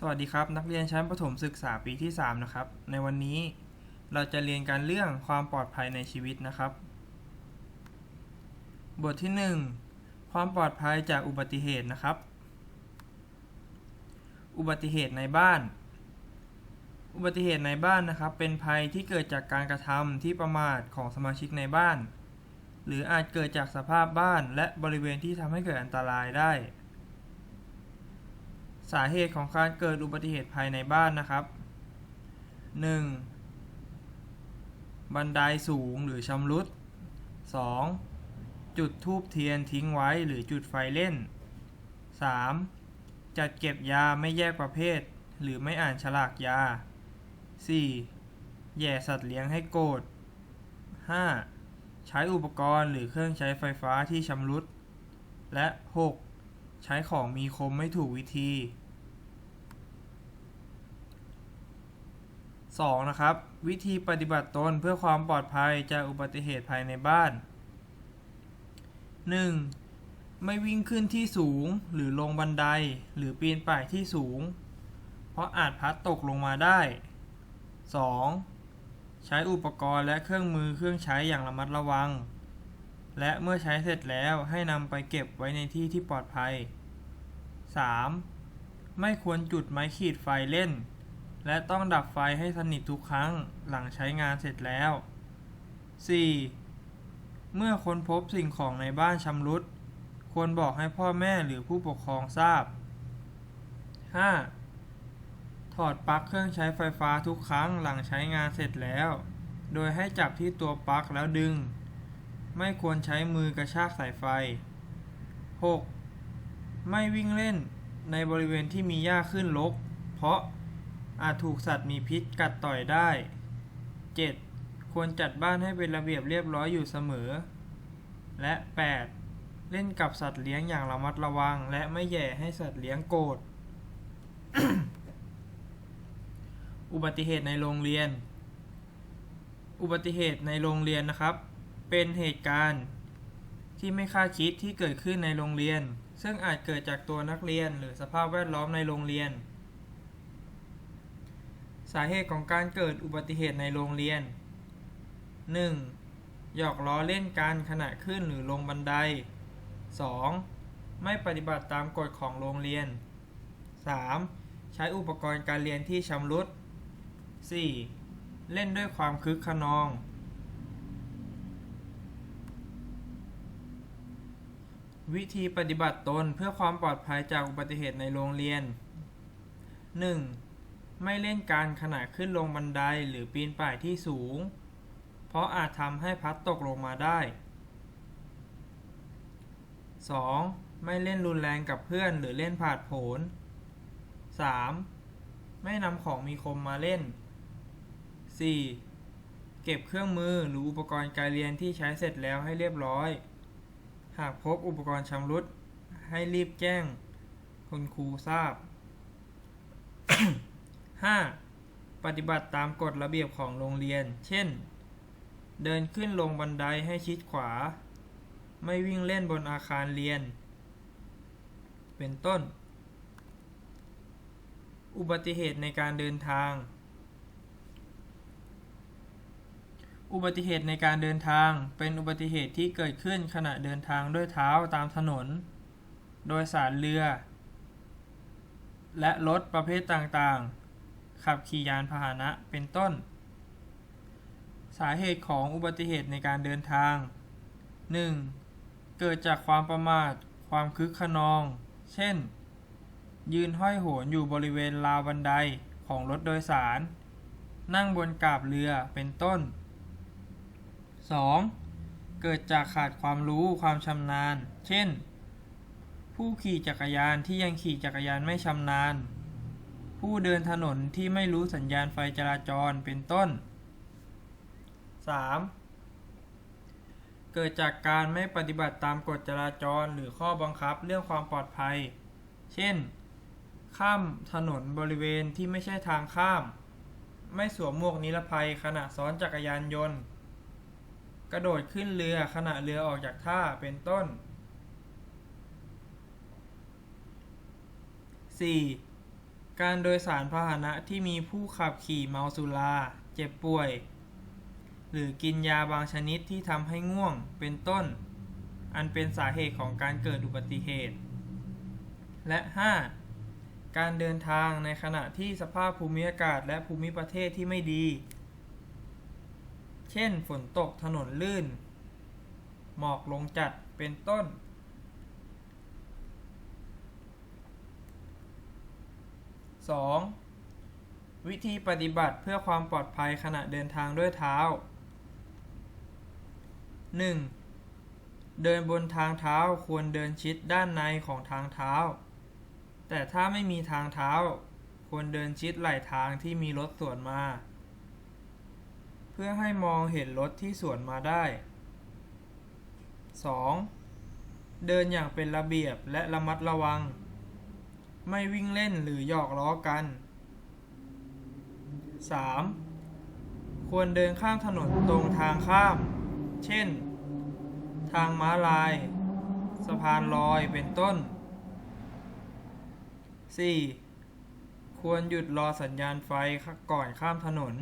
สวัสดีครับ นักเรียนชั้นประถมศึกษาปีที่ 3 นะครับ ในวันนี้เราจะเรียนการเรื่องความปลอดภัยในชีวิตนะครับ บทที่ 1 ความปลอดภัยจากอุบัติเหตุนะครับ อุบัติเหตุในบ้าน อุบัติเหตุในบ้านนะครับ เป็นภัยที่เกิดจากการกระทำที่ประมาทของสมาชิกในบ้าน หรืออาจเกิดจากสภาพบ้านและบริเวณที่ทำให้เกิดอันตรายได้ สาเหตุของการเกิดอุบัติเหตุภายในบ้านนะครับ 1. บันไดสูงหรือชำรุด 2. จุดทูบเทียนทิ้งไว้หรือจุดไฟเล่น 3. จัดเก็บยาไม่แยกประเภท หรือไม่อ่านฉลากยา 4. แย่สัตว์เลี้ยงให้โกรธ 5. ใช้อุปกรณ์หรือเครื่องใช้ไฟฟ้าที่ชำรุด และ 6. ใช้ของมีคมไม่ถูกวิธี 2. นะครับ วิธีปฏิบัติตนเพื่อความปลอดภัยจากอุบัติเหตุภายในบ้าน 1. ไม่วิ่งขึ้นที่สูงหรือลงบันไดหรือปีนป่ายที่สูง เพราะอาจพัดตกลงมาได้ 2. ใช้อุปกรณ์และเครื่องมือเครื่องใช้อย่างระมัดระวัง และเมื่อใช้เสร็จแล้วให้นำไปเก็บไว้ในที่ที่ปลอดภัย 3. ไม่ควรจุดไม้ขีดไฟเล่น และต้องดับไฟให้สนิททุกครั้งหลังใช้งานเสร็จแล้ว 4. เมื่อค้นพบสิ่งของในบ้านชำรุด ควรบอกให้พ่อแม่หรือผู้ปกครองทราบ 5. ถอดปลั๊กเครื่องใช้ไฟฟ้าทุกครั้งหลังใช้งานเสร็จแล้ว โดยให้จับที่ตัวปลั๊กแล้วดึง ไม่ควรใช้มือกระชากสายไฟ 6. ไม่วิ่งเล่นในบริเวณที่มีหญ้าขึ้นรกเพราะ อาจถูกสัตว์มีพิษกัดต่อยได้ 7. ควรจัดบ้านให้เป็นระเบียบเรียบร้อยอยู่เสมอ และ 8. เล่นกับสัตว์เลี้ยงอย่างระมัดระวัง และไม่แย่ให้สัตว์เลี้ยงโกรธ อุบัติเหตุในโรงเรียน อุบัติเหตุในโรงเรียนนะครับ เป็นเหตุการณ์ที่ไม่คาดคิดที่เกิดขึ้นในโรงเรียน ซึ่งอาจเกิดจากตัวนักเรียนหรือสภาพแวดล้อมในโรงเรียน สาเหตุของการเกิดอุบัติเหตุในโรงเรียน 1. หยอกล้อเล่นกันขณะขึ้นหรือลงบันได 2. ไม่ปฏิบัติตามกฎของโรงเรียน 3. ใช้อุปกรณ์การเรียนที่ชำรุด 4. เล่นด้วยความคึกขนอง วิธีปฏิบัติตนเพื่อความปลอดภัยจากอุบัติเหตุในโรงเรียน 1. ไม่เล่นการขณะขึ้นลงบันไดหรือปีนป่ายที่สูง เพราะอาจทำให้พลัดตกลงมาได้ 2. ไม่เล่นรุนแรงกับเพื่อนหรือเล่นผาดโผน 3. ไม่นำของมีคมมาเล่น 4. เก็บเครื่องมือหรืออุปกรณ์การเรียนที่ใช้เสร็จแล้วให้เรียบร้อย หากพบอุปกรณ์ชำรุดให้รีบแจ้ง คุณครูทราบ 5. ปฏิบัติตามกฎระเบียบของโรงเรียน เช่น เดินขึ้นลงบันไดให้ชิดขวา ไม่วิ่งเล่นบนอาคารเรียน เป็นต้น อุบัติเหตุในการเดินทาง อุบัติเหตุในการเดินทาง เป็นอุบัติเหตุที่เกิดขึ้นขณะเดินทางด้วยเท้าตามถนน โดยสารเรือ และรถประเภทต่างๆ ขับขี่ยานพาหนะเป็นต้น สาเหตุของอุบัติเหตุในการเดินทาง 1. เกิดจากความประมาท ความคึกขนอง เช่น ยืนห้อยโหนอยู่บริเวณราวบันไดของรถโดยสาร นั่งบนกาบเรือเป็นต้น 2. เกิดจากขาดความรู้ความชำนาญ เช่น ผู้ขี่จักรยานที่ยังขี่จักรยานไม่ชำนาญ ผู้เดินถนนที่ไม่รู้สัญญาณไฟจราจรเป็นต้น 3. เกิดจากการไม่ปฏิบัติตามกฎจราจรหรือข้อบังคับเรื่องความปลอดภัย เช่น ข้ามถนนบริเวณที่ไม่ใช่ทางข้าม ไม่สวมหมวกนิรภัยขณะซ้อนจักรยานยนต์ กระโดดขึ้นเรือขณะเรือออกจากท่าเป็นต้น 4. การโดยสารพาหนะที่มีผู้ขับขี่เมาสุรา เจ็บป่วย หรือกินยาบางชนิดที่ทำให้ง่วงเป็นต้น อันเป็นสาเหตุของการเกิดอุบัติเหตุ และ 5. การเดินทางในขณะที่สภาพภูมิอากาศและภูมิประเทศที่ไม่ดี เช่น ฝนตกถนนลื่น หมอกลงจัดเป็นต้น 2. วิธีปฏิบัติเพื่อความปลอดภัยขณะเดินทางด้วยเท้า 1. เดินบนทางเท้าควรเดินชิดด้านในของทางเท้า แต่ถ้าไม่มีทางเท้า ควรเดินชิดไหล่ทางที่มีรถสวนมา เพื่อให้มองเห็นรถที่สวนมาได้ 2. เดินอย่างเป็นระเบียบและระมัดระวัง ไม่วิ่งเล่นหรือหยอกล้อกัน 3. ควรเดินข้ามถนนตรงทางข้าม เช่น ทางม้าลาย สะพานลอยเป็นต้น 4. ควรหยุดรอสัญญาณไฟก่อนข้ามถนน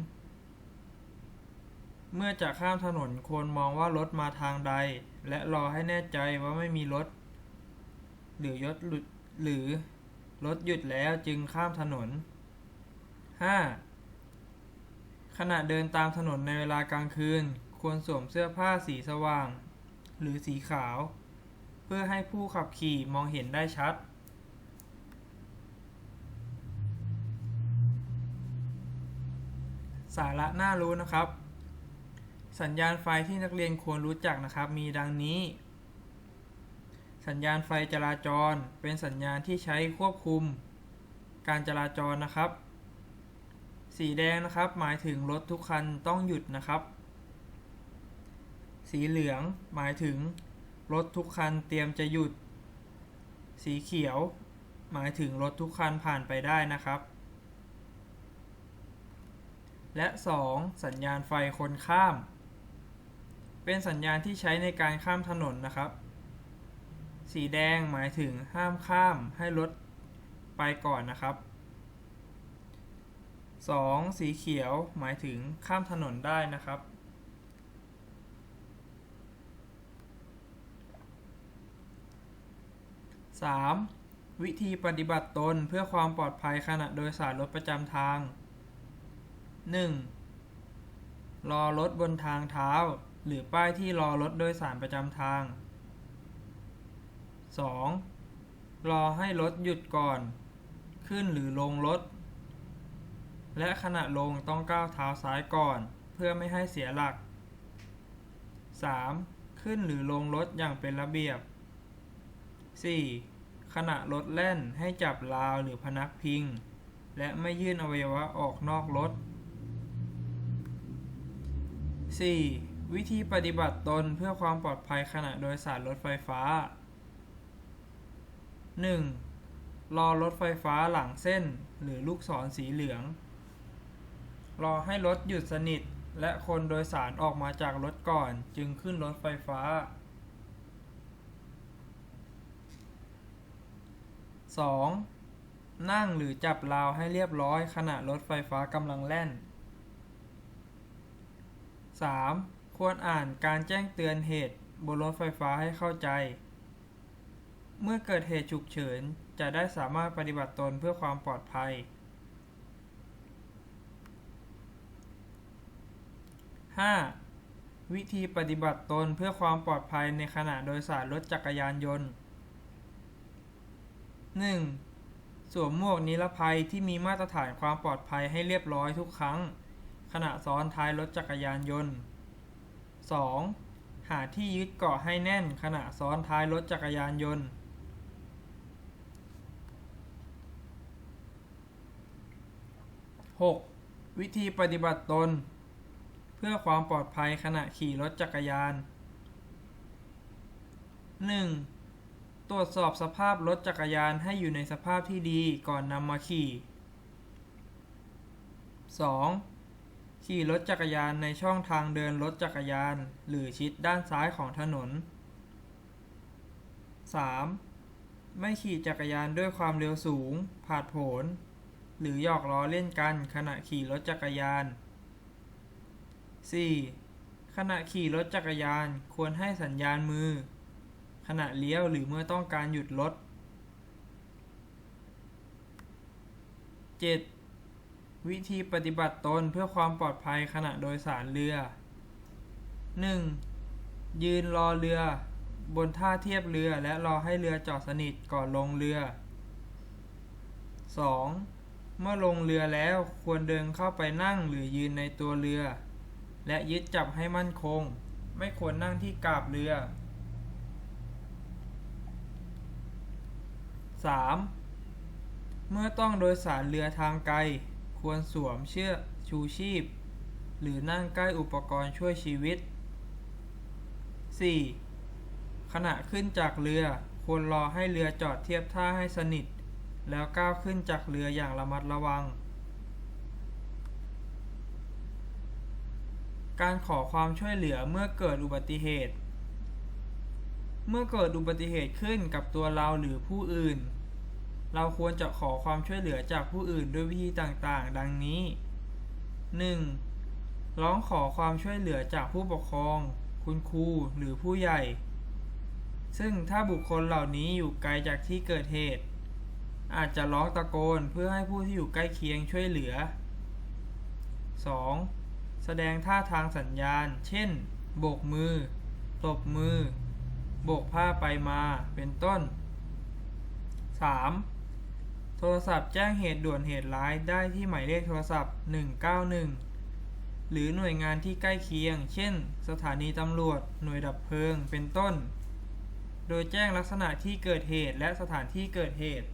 เมื่อจะข้ามถนนควรมองว่ารถมาทางใด และรอให้แน่ใจว่าไม่มีรถ หรือยศหลุดหรือ รถหยุดแล้วจึงข้ามถนน 5. ขณะเดินตามถนนในเวลากลางคืน ควรสวมเสื้อผ้าสีสว่าง หรือสีขาว เพื่อให้ผู้ขับขี่มองเห็นได้ชัด สาระน่ารู้นะครับ สัญญาณไฟที่นักเรียนควรรู้จักนะครับ มีดังนี้ สัญญาณไฟจราจร เป็นสัญญาณที่ใช้ควบคุม การจราจรนะครับ สีแดงนะครับ หมายถึงรถทุกคันต้องหยุดนะครับ สีเหลืองหมายถึงรถทุกคันเตรียมจะหยุด สีเขียว หมายถึงรถทุกคันผ่านไปได้นะครับ และ 2. สัญญาณไฟคนข้าม เป็นสัญญาณที่ใช้ในการข้ามถนนนะครับ สีแดงหมายถึงห้ามข้ามให้รถไปก่อนนะครับ 2. สีเขียวหมายถึงข้ามถนนได้นะครับ 3. วิธีปฏิบัติตนเพื่อความปลอดภัยขณะโดยสารรถประจำทาง 1. รอรถบนทางเท้า หรือป้ายที่รอรถโดยสารประจำทาง 2. รอให้รถหยุดก่อน ขึ้นหรือลงรถ และขณะลงต้องก้าวเท้าซ้ายก่อน เพื่อไม่ให้เสียหลัก 3. ขึ้นหรือลงรถอย่างเป็นระเบียบ 4. ขณะรถแล่นให้จับราวหรือพนักพิง และไม่ยื่นอวัยวะออกนอกรถ 4. วิธีปฏิบัติตนเพื่อความปลอดภัยขณะโดยสารรถไฟฟ้า 1. รอรถไฟฟ้าหลังเส้นหรือลูกศรสีเหลือง รอให้รถหยุดสนิท และคนโดยสารออกมาจากรถก่อนจึงขึ้นรถไฟฟ้า 2. นั่งหรือจับราวให้เรียบร้อยขณะรถไฟฟ้ากำลังแล่น 3. ควรอ่านการแจ้งเตือนเหตุบนรถไฟฟ้าให้เข้าใจ เมื่อเกิดเหตุฉุกเฉิน จะได้สามารถปฏิบัติตนเพื่อความปลอดภัย 5. วิธีปฏิบัติตนเพื่อความปลอดภัยในขณะโดยสารรถจักรยานยนต์ 1. สวมหมวกนิรภัยที่มีมาตรฐานความปลอดภัยให้เรียบร้อยทุกครั้ง ขณะซ้อนท้ายรถจักรยานยนต์ 2. หาที่ยึดเกาะให้แน่นขณะซ้อนท้ายรถจักรยานยนต์ 6. วิธีปฏิบัติตน เพื่อความปลอดภัยขณะขี่รถจักรยาน 1. ตรวจสอบสภาพรถจักรยานให้อยู่ในสภาพที่ดีก่อนนำมาขี่ 2. ขี่รถจักรยานในช่องทางเดินรถจักรยาน หรือชิดด้านซ้ายของถนน 3. ไม่ขี่จักรยานด้วยความเร็วสูง ผาดโผน หรือหยอกล้อเล่นกันขณะขี่รถจักรยาน 4. ขณะขี่รถจักรยานควรให้สัญญาณมือ ขณะเลี้ยวหรือเมื่อต้องการหยุดรถ 7. วิธีปฏิบัติตนเพื่อความปลอดภัยขณะโดยสารเรือ 1. ยืนรอเรือบนท่าเทียบเรือและรอให้เรือจอดสนิทก่อนลงเรือ 2. เมื่อลงเรือแล้วควรเดินเข้าไปนั่งหรือยืนในตัวเรือ และยึดจับให้มั่นคง ไม่ควรนั่งที่กาบเรือ 3. เมื่อต้องโดยสารเรือทางไกล ควรสวมเชือกชูชีพ หรือนั่งใกล้อุปกรณ์ช่วยชีวิต 4. ขณะขึ้นจากเรือควรรอให้เรือจอดเทียบท่าให้สนิท แล้วก้าวขึ้นจากเรืออย่างระมัดระวัง การขอความช่วยเหลือเมื่อเกิดอุบัติเหตุ เมื่อเกิดอุบัติเหตุขึ้นกับตัวเราหรือผู้อื่น เราควรจะขอความช่วยเหลือจากผู้อื่นด้วยวิธีต่างๆ ดังนี้ 1. ร้องขอความช่วยเหลือจากผู้ปกครอง คุณครูหรือผู้ใหญ่ ซึ่งถ้าบุคคลเหล่านี้อยู่ไกลจากที่เกิดเหตุ อาจจะร้องตะโกนเพื่อให้ผู้ที่อยู่ใกล้เคียงช่วยเหลือ 2. แสดงท่าทางสัญญาณ เช่น โบกมือ ตบมือ โบกผ้าไปมา เป็นต้น 3. โทรศัพท์แจ้งเหตุด่วนเหตุร้ายได้ที่หมายเลขโทรศัพท์ 191 หรือหน่วยงานที่ใกล้เคียง เช่น สถานีตำรวจ หน่วยดับเพลิง เป็นต้น โดยแจ้งลักษณะที่เกิดเหตุและสถานที่เกิดเหตุ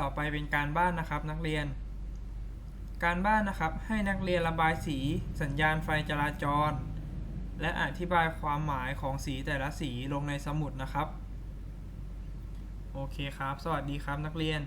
ต่อไปเป็นการบ้านนะครับนักเรียน การบ้านนะครับให้นักเรียนระบายสี สัญญาณไฟจราจร และอธิบายความหมายของสีแต่ละสีลงในสมุดนะครับ โอเคครับ สวัสดีครับนักเรียน